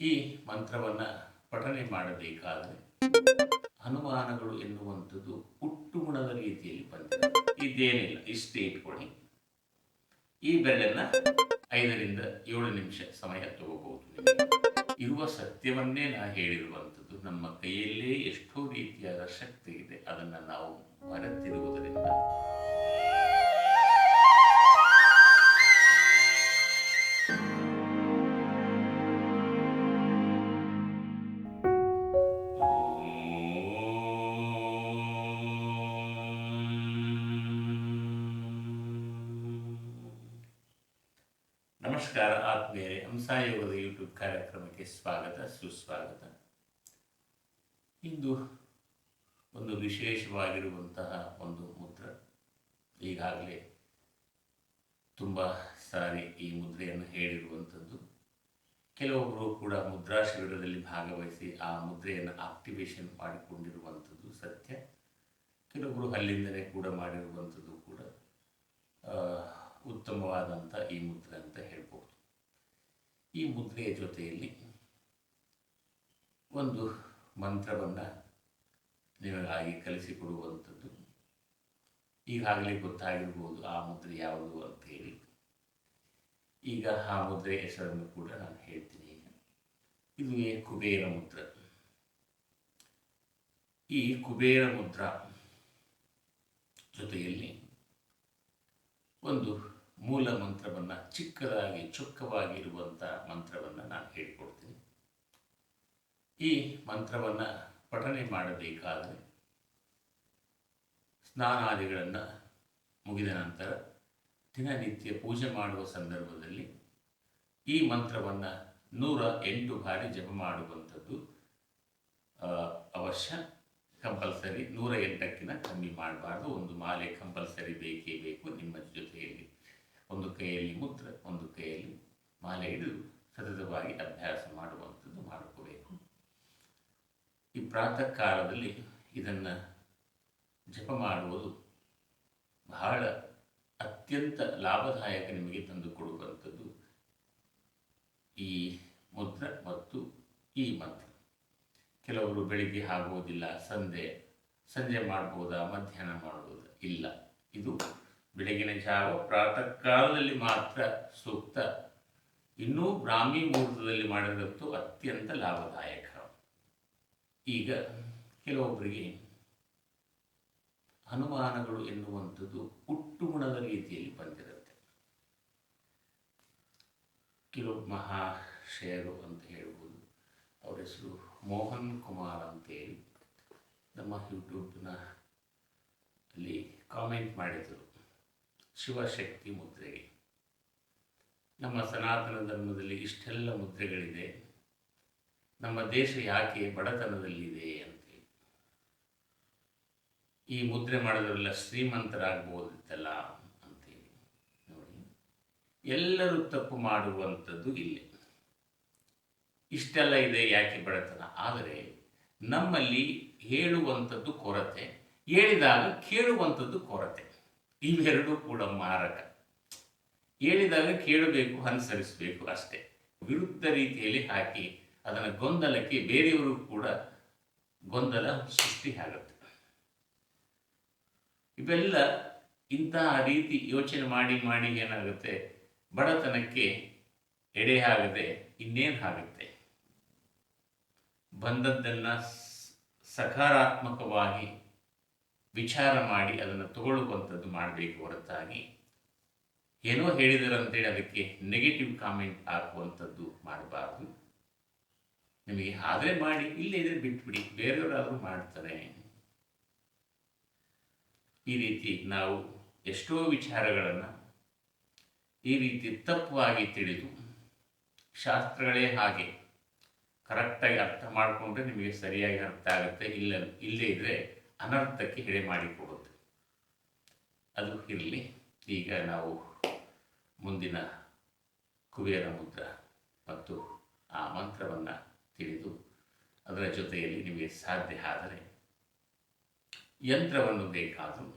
ಈ ಮಂತ್ರವನ್ನು ಪಠನೆ ಮಾಡಬೇಕಾದರೆ ಅನುಮಾನಗಳು ಎನ್ನುವಂಥದ್ದು ಹುಟ್ಟುಗುಣದ ರೀತಿಯಲ್ಲಿ ಬಂದಿದೆ. ಇದೇನಿಲ್ಲ ಇಷ್ಟೇ ಇಟ್ಕೊಳ್ಳಿ. ಈ ಬೆರಳನ್ನ ಐದರಿಂದ ಏಳು ನಿಮಿಷ ಸಮಯ ತಗೋಬಹುದು ಇರುವ ಸತ್ಯವನ್ನೇ ನಾ ಹೇಳಿರುವಂಥದ್ದು ನಮ್ಮ ಕೈಯಲ್ಲೇ ಎಷ್ಟೋ ರೀತಿಯಾದ ಶಕ್ತಿ ಇದೆ. ಅದನ್ನು ನಾವು ಮರೆತಿರುವುದರಿಂದ. ಯೂಟ್ಯೂಬ್ ಕಾರ್ಯಕ್ರಮಕ್ಕೆ ಸ್ವಾಗತ, ಸುಸ್ವಾಗತ. ಇಂದು ಒಂದು ವಿಶೇಷವಾಗಿರುವಂತಹ ಒಂದು ಮುದ್ರ. ಈಗಾಗಲೇ ತುಂಬ ಸಾರಿ ಈ ಮುದ್ರೆಯನ್ನು ಹೇಳಿರುವಂಥದ್ದು. ಕೆಲವೊಬ್ಬರು ಕೂಡ ಮುದ್ರಾ ಶಿಬಿರದಲ್ಲಿ ಭಾಗವಹಿಸಿ ಆ ಮುದ್ರೆಯನ್ನು ಆಕ್ಟಿವೇಶನ್ ಮಾಡಿಕೊಂಡಿರುವಂಥದ್ದು ಸತ್ಯ. ಕೆಲವೊಬ್ಬರು ಅಲ್ಲಿಂದಲೇ ಕೂಡ ಮಾಡಿರುವಂಥದ್ದು ಕೂಡ ಉತ್ತಮವಾದಂಥ ಈ ಮುದ್ರೆ ಅಂತ ಹೇಳ್ಬೋದು. ಈ ಮುದ್ರೆಯ ಜೊತೆಯಲ್ಲಿ ಒಂದು ಮಂತ್ರವನ್ನು ನಿಮಗಾಗಿ ಕಲಿಸಿಕೊಡುವಂಥದ್ದು. ಈಗಾಗಲೇ ಗೊತ್ತಾಗಿರ್ಬೋದು ಆ ಮುದ್ರೆ ಯಾವುದು ಅಂತೇಳಿ ಈಗ ಆ ಮುದ್ರೆ ಹೆಸರನ್ನು ಕೂಡ ನಾನು ಹೇಳ್ತೀನಿ. ಇದು ಕುಬೇರ ಮುದ್ರ. ಈ ಕುಬೇರ ಮುದ್ರಾ ಜೊತೆಯಲ್ಲಿ ಒಂದು ಮೂಲ ಮಂತ್ರವನ್ನು ಚಿಕ್ಕದಾಗಿ ಚೊಕ್ಕವಾಗಿರುವಂಥ ಮಂತ್ರವನ್ನು ನಾನು ಹೇಳಿಕೊಡ್ತೀನಿ. ಈ ಮಂತ್ರವನ್ನು ಪಠನೆ ಮಾಡಬೇಕಾದರೆ ಸ್ನಾನಾದಿಗಳನ್ನು ಮುಗಿದ ನಂತರ ದಿನನಿತ್ಯ ಪೂಜೆ ಮಾಡುವ ಸಂದರ್ಭದಲ್ಲಿ ಈ ಮಂತ್ರವನ್ನು ನೂರ ಎಂಟು ಬಾರಿ ಜಪ ಮಾಡುವಂಥದ್ದು ಅವಶ್ಯ. ಕಂಪಲ್ಸರಿ ನೂರ ಎಂಟಕ್ಕಿಂತ ಕಮ್ಮಿ ಮಾಡಬಾರ್ದು. ಒಂದು ಮಾಲೆ ಕಂಪಲ್ಸರಿ ಬೇಕೇ ಬೇಕು ನಿಮ್ಮ ಜೊತೆಯಲ್ಲಿ. ಒಂದು ಕೈಯಲ್ಲಿ ಮುದ್ರ, ಒಂದು ಕೈಯಲ್ಲಿ ಮಾಲೆ ಹಿಡಿದು ಸತತವಾಗಿ ಅಭ್ಯಾಸ ಮಾಡುವಂಥದ್ದು ಮಾಡ್ಕೋಬೇಕು. ಈ ಪ್ರಾತಃ ಕಾಲದಲ್ಲಿ ಇದನ್ನು ಜಪ ಮಾಡುವುದು ಬಹಳ ಅತ್ಯಂತ ಲಾಭದಾಯಕ ನಿಮಗೆ ತಂದು ಕೊಡುವಂಥದ್ದು. ಈ ಮುದ್ರ ಮತ್ತು ಈ ಮಂತ್ರ. ಕೆಲವರು ಬೆಳಿಗ್ಗೆ ಆಗುವುದಿಲ್ಲ ಸಂಜೆ ಸಂಜೆ ಮಾಡ್ಬೋದಾ, ಮಧ್ಯಾಹ್ನ ಮಾಡ್ಬೋದಾ? ಇಲ್ಲ. ಇದು ಬೆಳಗಿನ ಜಾವ ಪ್ರಾತಃ ಕಾಲದಲ್ಲಿ ಮಾತ್ರ ಸೂಕ್ತ, ಇನ್ನೂ ಬ್ರಾಹ್ಮಿ ಮುಹೂರ್ತದಲ್ಲಿ ಮಾಡಿದಂತೂ ಅತ್ಯಂತ ಲಾಭದಾಯಕ. ಈಗ ಕೆಲವೊಬ್ಬರಿಗೆ ಅನುಮಾನಗಳು ಎನ್ನುವಂಥದ್ದು ಹುಟ್ಟುಗುಣದ ರೀತಿಯಲ್ಲಿ ಬಂದಿರುತ್ತೆ. ಕೆಲವು ಮಹಾಶಯರು ಅಂತ ಹೇಳ್ಬೋದು, ಅವರ ಹೆಸರು ಮೋಹನ್ ಕುಮಾರ್ ಅಂತೇಳಿ ನಮ್ಮ ಯೂಟ್ಯೂಬ್ನ ಅಲ್ಲಿ ಕಾಮೆಂಟ್ ಮಾಡಿದರು. ಶಿವಶಕ್ತಿ ಮುದ್ರೆ. ನಮ್ಮ ಸನಾತನ ಧರ್ಮದಲ್ಲಿ ಇಷ್ಟೆಲ್ಲ ಮುದ್ರೆಗಳಿದೆ. ನಮ್ಮ ದೇಶ ಯಾಕೆ ಬಡತನದಲ್ಲಿದೆ ಅಂತೇಳಿ ಈ ಮುದ್ರೆ ಮಾಡಿದ್ರೆಲ್ಲ ಶ್ರೀಮಂತರಾಗ್ಬೋದಿತ್ತಲ್ಲ ಅಂತೇಳಿ ನೋಡಿ, ಎಲ್ಲರೂ ತಪ್ಪು ಮಾಡುವಂಥದ್ದು ಇಲ್ಲೇ. ಇಷ್ಟೆಲ್ಲ ಇದೆ ಯಾಕೆ ಬಡತನ? ಆದರೆ ನಮ್ಮಲ್ಲಿ ಹೇಳುವಂಥದ್ದು ಕೊರತೆ, ಹೇಳಿದಾಗ ಕೇಳುವಂಥದ್ದು ಕೊರತೆ. ಇವೆರಡೂ ಕೂಡ ಮಾರಕ. ಹೇಳಿದಾಗ ಕೇಳಬೇಕು, ಅನುಸರಿಸಬೇಕು ಅಷ್ಟೇ. ವಿರುದ್ಧ ರೀತಿಯಲ್ಲಿ ಹಾಕಿ ಅದನ್ನು ಗೊಂದಲಕ್ಕೆ ಬೇರೆಯವರು ಕೂಡ ಗೊಂದಲ ಸೃಷ್ಟಿ ಆಗುತ್ತೆ. ಇವೆಲ್ಲ ಇಂತಹ ರೀತಿ ಯೋಚನೆ ಮಾಡಿ ಮಾಡಿ ಏನಾಗುತ್ತೆ? ಬಡತನಕ್ಕೆ ಎಡೆ ಆಗದೆ ಇನ್ನೇನು ಆಗುತ್ತೆ? ಬಂದದ್ದನ್ನು ಸಕಾರಾತ್ಮಕವಾಗಿ ವಿಚಾರ ಮಾಡಿ ಅದನ್ನು ತಗೊಳ್ಳುವಂಥದ್ದು ಮಾಡಬೇಕು ಹೊರತಾಗಿ. ಏನೋ ಹೇಳಿದರಂತೇಳಿ ಅದಕ್ಕೆ ನೆಗೆಟಿವ್ ಕಾಮೆಂಟ್ ಹಾಕುವಂಥದ್ದು ಮಾಡಬಾರ್ದು. ನಿಮಗೆ ಆದರೆ ಮಾಡಿ, ಇಲ್ಲೇ ಇದ್ರೆ ಬಿಟ್ಬಿಡಿ, ಬೇರೆಯವರಾದರೂ ಮಾಡ್ತಾರೆ. ಈ ರೀತಿ ನಾವು ಎಷ್ಟೋ ವಿಚಾರಗಳನ್ನು ಈ ರೀತಿ ತಪ್ಪವಾಗಿ ತಿಳಿದು, ಶಾಸ್ತ್ರಗಳೇ ಹಾಗೆ ಕರೆಕ್ಟಾಗಿ ಅರ್ಥ ಮಾಡಿಕೊಂಡ್ರೆ ನಿಮಗೆ ಸರಿಯಾಗಿ ಅರ್ಥ ಆಗುತ್ತೆ. ಇಲ್ಲ, ಇಲ್ಲೇ ಇದ್ದರೆ ಅನರ್ಥಕ್ಕೆ ಎಡೆ ಮಾಡಿಕೊಡುತ್ತೆ ಅದು ಇರಲಿ. ಈಗ ನಾವು ಮುಂದಿನ ಕುಬೇರ ಮುದ್ರ ಮತ್ತು ಆ ಮಂತ್ರವನ್ನು ತಿಳಿದು ಅದರ ಜೊತೆಯಲ್ಲಿ ನಿಮಗೆ ಸಾಧ್ಯ ಆದರೆ ಯಂತ್ರವನ್ನು ಬೇಕಾದರೂ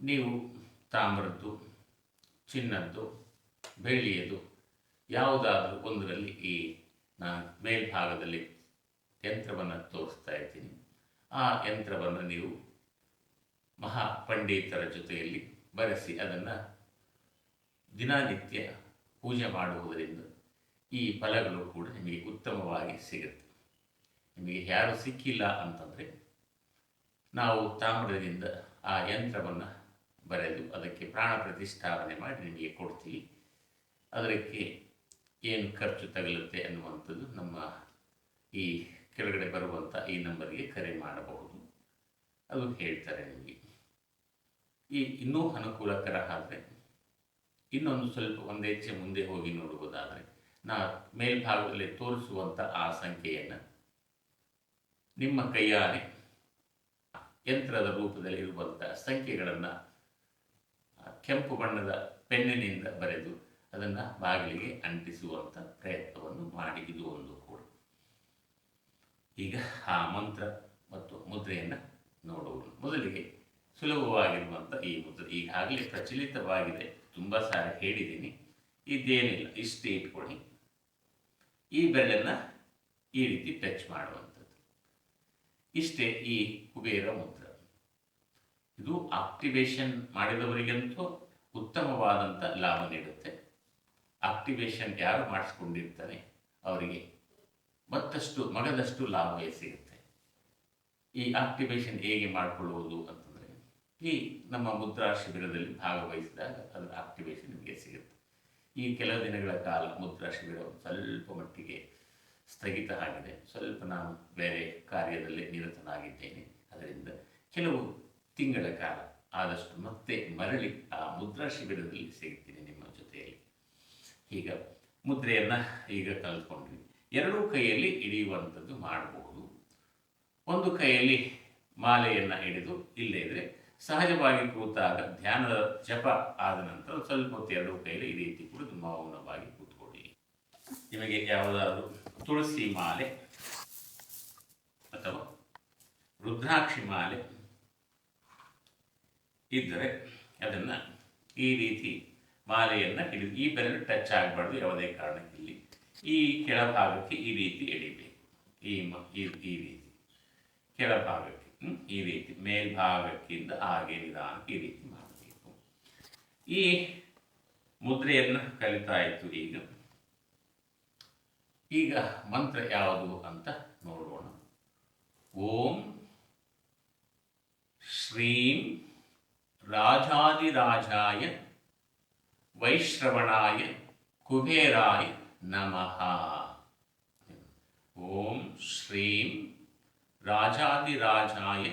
ನೀವು ತಾಮ್ರದ್ದು, ಚಿನ್ನದ್ದು ಬೆಳ್ಳಿಯದು ಯಾವುದಾದ್ರೂ ಒಂದರಲ್ಲಿ ಈ ನಾನು ಮೇಲ್ಭಾಗದಲ್ಲಿ ಯಂತ್ರವನ್ನು ತೋರಿಸ್ತಾ ಇದ್ದೀನಿ. ಆ ಯಂತ್ರವನ್ನು ನೀವು ಮಹಾ ಪಂಡಿತರ ಜೊತೆಯಲ್ಲಿ ಬರೆಸಿ ಅದನ್ನು ದಿನನಿತ್ಯ ಪೂಜೆ ಮಾಡುವುದರಿಂದ ಈ ಫಲಗಳು ಕೂಡ ನಿಮಗೆ ಉತ್ತಮವಾಗಿ ಸಿಗುತ್ತೆ. ನಿಮಗೆ ಯಾರು ಸಿಕ್ಕಿಲ್ಲ ಅಂತಂದರೆ ನಾವು ತಾಮ್ರದಿಂದ ಆ ಯಂತ್ರವನ್ನು ಬರೆದು ಅದಕ್ಕೆ ಪ್ರಾಣ ಪ್ರತಿಷ್ಠಾಪನೆ ಮಾಡಿ ನಿಮಗೆ ಕೊಡ್ತೀವಿ. ಅದಕ್ಕೆ ಏನು ಖರ್ಚು ತಗಲುತ್ತೆ ಅನ್ನುವಂಥದ್ದು ನಮ್ಮ ಈ ಕೆಳಗಡೆ ಬರುವಂಥ ಈ ನಂಬರ್ಗೆ ಕರೆ ಮಾಡಬಹುದು. ಅದು ಹೇಳ್ತಾರೆ ನಿಮಗೆ. ಈ ಇನ್ನೂ ಅನುಕೂಲಕರ ಆದರೆ, ಇನ್ನೊಂದು ಸ್ವಲ್ಪ ಒಂದು ಮುಂದೆ ಹೋಗಿ ನೋಡುವುದಾದರೆ, ನಾ ಮೇಲ್ಭಾಗದಲ್ಲಿ ತೋರಿಸುವಂಥ ಆ ಸಂಖ್ಯೆಯನ್ನು ನಿಮ್ಮ ಕೈಯಾರೆ ಯಂತ್ರದ ರೂಪದಲ್ಲಿ ಇರುವಂಥ ಸಂಖ್ಯೆಗಳನ್ನು ಕೆಂಪು ಬಣ್ಣದ ಪೆನ್ನಿನಿಂದ ಬರೆದು ಅದನ್ನು ಬಾಗಿಲಿಗೆ ಅಂಟಿಸುವಂಥ ಪ್ರಯತ್ನವನ್ನು ಮಾಡಿ. ಇದು ಒಂದು ಕೂಡ. ಈಗ ಆ ಮಂತ್ರ ಮತ್ತು ಮುದ್ರೆಯನ್ನು ನೋಡೋಣ ಮೊದಲಿಗೆ ಸುಲಭವಾಗಿರುವಂಥ ಈ ಮುದ್ರೆ ಈಗಾಗಲೇ ಪ್ರಚಲಿತವಾಗಿದೆ. ತುಂಬ ಸಾರಿ ಹೇಳಿದ್ದೀನಿ. ಇದೇನಿಲ್ಲ, ಇಷ್ಟೇ ಇಟ್ಕೊಳ್ಳಿ. ಈ ಬೆರಳನ್ನು ಈ ರೀತಿ ಟಚ್ ಮಾಡುವಂಥದ್ದು. ಇಷ್ಟೇ ಈ ಕುಬೇರ ಮುದ್ರ. ಇದು ಆಕ್ಟಿವೇಶನ್ ಮಾಡಿದವರಿಗಂತೂ ಉತ್ತಮವಾದಂಥ ಲಾಭ ನೀಡುತ್ತೆ. ಆಕ್ಟಿವೇಶನ್ ಯಾರು ಮಾಡಿಸ್ಕೊಂಡಿರ್ತಾರೆ, ಅವರಿಗೆ ಮತ್ತಷ್ಟು, ಮಗದಷ್ಟು ಲಾಭವೇ ಸಿಗುತ್ತೆ ಈ ಆಕ್ಟಿವೇಶನ್ ಹೇಗೆ ಮಾಡಿಕೊಳ್ಳುವುದು ಅಂತಂದರೆ, ಈ ನಮ್ಮ ಮುದ್ರಾ ಶಿಬಿರದಲ್ಲಿ ಭಾಗವಹಿಸಿದಾಗ ಅದರ ಆಕ್ಟಿವೇಶನ್ ನಿಮಗೆ ಸಿಗುತ್ತೆ ಈ ಕೆಲವು ದಿನಗಳ ಕಾಲ ಮುದ್ರಾ ಶಿಬಿರ ಸ್ವಲ್ಪ ಮಟ್ಟಿಗೆ ಸ್ಥಗಿತ ಆಗಿದೆ. ಸ್ವಲ್ಪ ನಾನು ಬೇರೆ ಕಾರ್ಯದಲ್ಲಿ ನಿರತನಾಗಿದ್ದೇನೆ. ಅದರಿಂದ ಕೆಲವು ತಿಂಗಳ ಕಾಲ ಆದಷ್ಟು ಮತ್ತೆ ಮರಳಿ ಆ ಮುದ್ರಾ ಶಿಬಿರದಲ್ಲಿ ಸಿಗುತ್ತೀನಿ ನಿಮ್ಮ ಜೊತೆಯಲ್ಲಿ. ಈಗ ಮುದ್ರೆಯನ್ನು ಈಗ ಕಲ್ತ್ಕೊಂಡ್ವಿ. ಎರಡೂ ಕೈಯಲ್ಲಿ ಹಿಡಿಯುವಂಥದ್ದು ಮಾಡಬಹುದು. ಒಂದು ಕೈಯಲ್ಲಿ ಮಾಲೆಯನ್ನು ಹಿಡಿದು ಇಲ್ಲೇ ಇದ್ರೆ ಸಹಜವಾಗಿ ಕೂತಾಗ ಧ್ಯಾನದ ಜಪ ಆದ ನಂತರ ಸ್ವಲ್ಪ ಹೊತ್ತು ಎರಡೂ ಕೈಯಲ್ಲಿ ಈ ರೀತಿ ಕೂಡ ಮೌನವಾಗಿ ಕೂತ್ಕೊಳ್ಳಿ. ನಿಮಗೆ ಯಾವುದಾದ್ರೂ ತುಳಸಿ ಮಾಲೆ ಅಥವಾ ರುದ್ರಾಕ್ಷಿ ಮಾಲೆ ಇದ್ದರೆ ಅದನ್ನು ಈ ರೀತಿ ಮಾಲೆಯನ್ನು ಹಿಡಿದು ಈ ಬೆರಳು ಟಚ್ ಆಗಬಾರ್ದು ಯಾವುದೇ ಕಾರಣಕ್ಕಿಲ್ಲಿ ಈ ಕೆಳಭಾಗಕ್ಕೆ ಈ ರೀತಿ ಎಳಿಬೇಕು. ಈ ಈ ರೀತಿ. ಕೆಳಭಾಗಕ್ಕೆ? ಈ ರೀತಿ. ಮೇಲ್ಭಾಗಕ್ಕಿಂತ ಹಾಗೆ ನಿಧಾನಕ್ಕೆ ಈ ರೀತಿ ಮಾಡಬೇಕು. ಈ ಮುದ್ರೆಯನ್ನು ಕಲಿತಾ ಇತ್ತು ಈಗ ಈಗ ಮಂತ್ರ ಯಾವುದು ಅಂತ ನೋಡೋಣ. ಓಂ ಶ್ರೀಂ ರಾಜಾದಿರಾಜಾಯ ವೈಶ್ರವಣಾಯ ಕುಬೇರಾಯ ನಮಃ ಓಂ ಶ್ರೀಂ ರಾಜಾದಿರಾಜಾಯ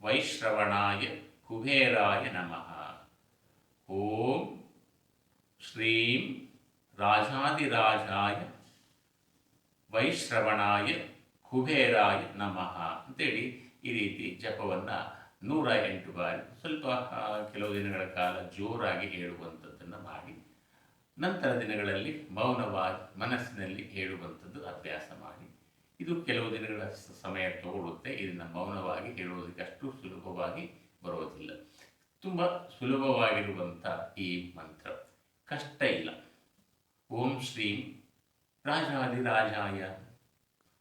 ವೈಶ್ರವಣಾಯ ಕುಬೇರಾಯ ನಮಃ ಓಂ ಶ್ರೀಂ ರಾಜಾದಿರಾಜಾಯ ವೈಶ್ರವಣಾಯ ಕುಬೇರಾಯ ನಮಃ ಅಂತೇಳಿ ಈ ರೀತಿ ಜಪವನ್ನು ನೂರ ಎಂಟು ಬಾರಿ ಸ್ವಲ್ಪ ಕೆಲವು ದಿನಗಳ ಕಾಲ ಜೋರಾಗಿ ಹೇಳುವಂಥದ್ದನ್ನು ಮಾಡಿ ನಂತರ ದಿನಗಳಲ್ಲಿ ಮೌನವಾಗಿ ಮನಸ್ಸಿನಲ್ಲಿ ಹೇಳುವಂಥದ್ದು ಅಭ್ಯಾಸ ಮಾಡಿ ಇದು ಕೆಲವು ದಿನಗಳ ಸಮಯ ತಗೊಳ್ಳುತ್ತೆ ಇದನ್ನು ಮೌನವಾಗಿ ಹೇಳುವುದಕ್ಕೆ ಅಷ್ಟು ಸುಲಭವಾಗಿ ಬರೋದಿಲ್ಲ ತುಂಬ ಸುಲಭವಾಗಿರುವಂಥ ಈ ಮಂತ್ರ. ಕಷ್ಟ ಇಲ್ಲ. ಓಂ ಶ್ರೀಂ ರಾಜಾದಿರಾಜಾಯ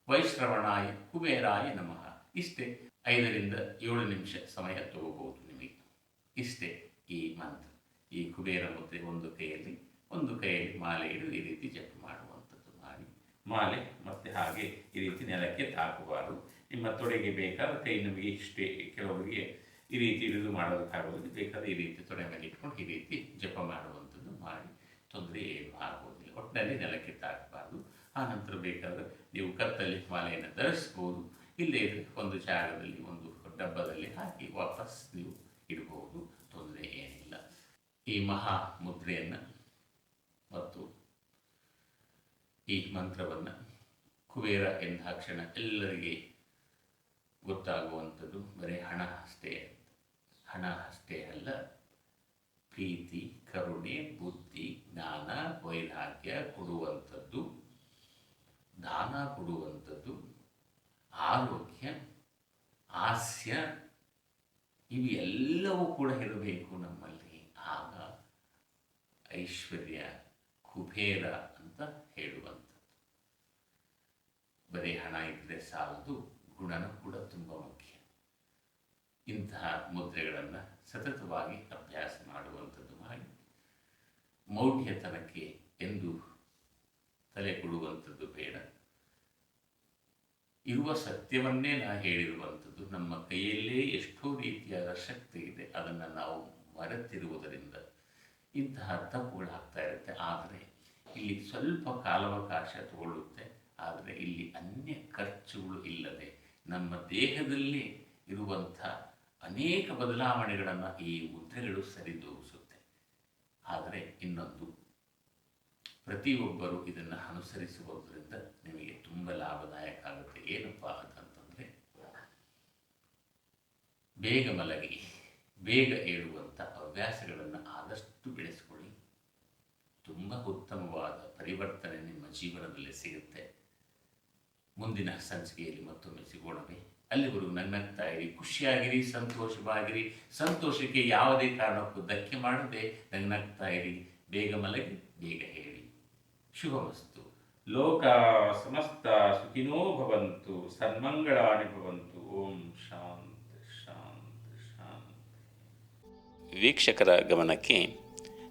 ವೈಶ್ರವಣಾಯ ಕುಬೇರಾಯ ನಮಃ. ಇಷ್ಟೇ ಐದರಿಂದ ಏಳು ನಿಮಿಷ ಸಮಯ ತಗೋಬಹುದು ನಿಮಗೆ. ಇಷ್ಟೇ ಈ ಮಂತ್ರ. ಈ ಕುಬೇರ ಮುದ್ರೆ ಒಂದು ಕೈಯಲ್ಲಿ. ಒಂದು ಕೈಯಲ್ಲಿ ಮಾಲೆ ಇಡು, ಈ ರೀತಿ ಜಪ ಮಾಡುವಂಥದ್ದು ಮಾಡಿ. ಮಾಲೆ ಮತ್ತೆ ಹಾಗೆ ಈ ರೀತಿ ನೆಲಕ್ಕೆ ತಾಕಬಾರದು. ನಿಮ್ಮ ತೊಡೆಗೆ ಬೇಕಾದ ಕೈ ನಮಗೆ ಇಷ್ಟೇ, ಕೆಲವರಿಗೆ ಈ ರೀತಿ ಹಿಡಿದು ಮಾಡೋದಕ್ಕಾಗೋದಿಲ್ಲ. ಬೇಕಾದ ಈ ರೀತಿ ತೊಡೆ ಮೇಲೆ ಇಟ್ಕೊಂಡು ಈ ರೀತಿ ಜಪ ಮಾಡುವಂಥದ್ದು ಮಾಡಿ. ತೊಂದರೆ ಏನು ಆಗೋದಿಲ್ಲ. ಒಟ್ಟಿನಲ್ಲಿ ನೆಲಕ್ಕೆ ತಾಕಬಾರದು. ಆ ನಂತರ ಬೇಕಾದ ನೀವು ಕತ್ತಲ್ಲಿ ಮಾಲೆಯನ್ನು ಧರಿಸ್ಬೋದು. ಇಲ್ಲೇ ಒಂದು ಜಾಗದಲ್ಲಿ ಒಂದು ಡಬ್ಬದಲ್ಲಿ ಹಾಕಿ ವಾಪಸ್ ನೀವು ಇಡಬಹುದು ತೊಂದರೆ ಏನಿಲ್ಲ. ಈ ಮಹಾ ಮುದ್ರೆಯನ್ನು ಮತ್ತು ಈ ಮಂತ್ರವನ್ನು ಕುಬೇರ ಎಂದಾಕ್ಷಣ ಎಲ್ಲರಿಗೆ ಗೊತ್ತಾಗುವಂಥದ್ದು. ಬರೀ ಹಣ ಅಷ್ಟೇ ಹಣ ಅಷ್ಟೇ ಅಲ್ಲ, ಪ್ರೀತಿ, ಕರುಣೆ, ಬುದ್ಧಿ, ಜ್ಞಾನ, ವೈರಾಗ್ಯ ಕೊಡುವಂಥದ್ದು. ದಾನ ಕೊಡುವಂಥದ್ದು. ಆರೋಗ್ಯ, ಹಾಸ್ಯ ಇವೆಲ್ಲವೂ ಕೂಡ ಇರಬೇಕು ನಮ್ಮಲ್ಲಿ. ಆಗ ಐಶ್ವರ್ಯ ಕುಬೇರ ಅಂತ ಹೇಳುವಂಥದ್ದು. ಬರೀ ಹಣ ಇದ್ದರೆ ಸಾಲದು ಗುಣನೂ ಕೂಡ ತುಂಬ ಮುಖ್ಯ. ಇಂತಹ ಮುದ್ರೆಗಳನ್ನು ಸತತವಾಗಿ ಅಭ್ಯಾಸ ಮಾಡುವಂಥದ್ದು ಮಾಡಿ ಮೌಢ್ಯತನಕ್ಕೆ ಎಂದು ತಲೆ ಕೊಡುವಂಥದ್ದು ಬೇಡ. ಇರುವ ಸತ್ಯವನ್ನೇ ನಾ ಹೇಳಿರುವಂಥದ್ದು ನಮ್ಮ ಕೈಯಲ್ಲೇ ಎಷ್ಟೋ ರೀತಿಯಾದ ಶಕ್ತಿ ಇದೆ. ಅದನ್ನು ನಾವು ಮರೆತಿರುವುದರಿಂದ ಇಂತಹ ತಪ್ಪುಗಳಾಗ್ತಾ ಇರುತ್ತೆ. ಆದರೆ ಇಲ್ಲಿ ಸ್ವಲ್ಪ ಕಾಲಾವಕಾಶ ತಗೊಳ್ಳುತ್ತೆ. ಆದರೆ ಇಲ್ಲಿ ಅನ್ಯ ಖರ್ಚುಗಳು ಇಲ್ಲದೆ ನಮ್ಮ ದೇಹದಲ್ಲಿ ಇರುವಂಥ ಅನೇಕ ಬದಲಾವಣೆಗಳನ್ನು ಈ ಮುದ್ರೆಗಳು ಸರಿದೂಗಿಸುತ್ತೆ. ಆದರೆ ಇನ್ನೊಂದು, ಪ್ರತಿಯೊಬ್ಬರು ಇದನ್ನು ಅನುಸರಿಸುವುದರಿಂದ ನಿಮಗೆ ತುಂಬ ಲಾಭದಾಯಕ ಆಗುತ್ತೆ. ಏನಪ್ಪ ಅಂತಂತಂದರೆ ಬೇಗ ಮಲಗಿ, ಬೇಗ ಏಳುವಂಥ ಹವ್ಯಾಸಗಳನ್ನು ಆದಷ್ಟು ಉತ್ತಮವಾದ ಪರಿವರ್ತನೆ ನಿಮ್ಮ ಜೀವನದಲ್ಲಿ ಸಿಗುತ್ತೆ. ಮುಂದಿನ ಸಂಚಿಕೆಯಲ್ಲಿ ಮತ್ತೊಮ್ಮೆ ಸಿಗೋಣವೆ. ಅಲ್ಲಿವರೆಗೂ ನಗ್ನಗ್ತಾ ಇರಿ ಖುಷಿಯಾಗಿರಿ ಸಂತೋಷವಾಗಿರಿ. ಸಂತೋಷಕ್ಕೆ ಯಾವುದೇ ಕಾರಣಕ್ಕೂ ಧಕ್ಕೆ ಮಾಡದೆ ನಗ್ನಗ್ತಾ ಇರಿ. ಬೇಗ ಮಲಗಿ ಬೇಗ ಹೇಳಿ. ಶುಭಮಸ್ತು. ಲೋಕ ಸಮಸ್ತ ಸುಖಿನೋ ಭವಂತು ಸನ್ಮಂಗಳಾನಿ ಭವಂತು ಓಂ ಶಾಂತಿ ಶಾಂತಿ ಶಾಂತಿ. ವೀಕ್ಷಕರ ಗಮನಕ್ಕೆ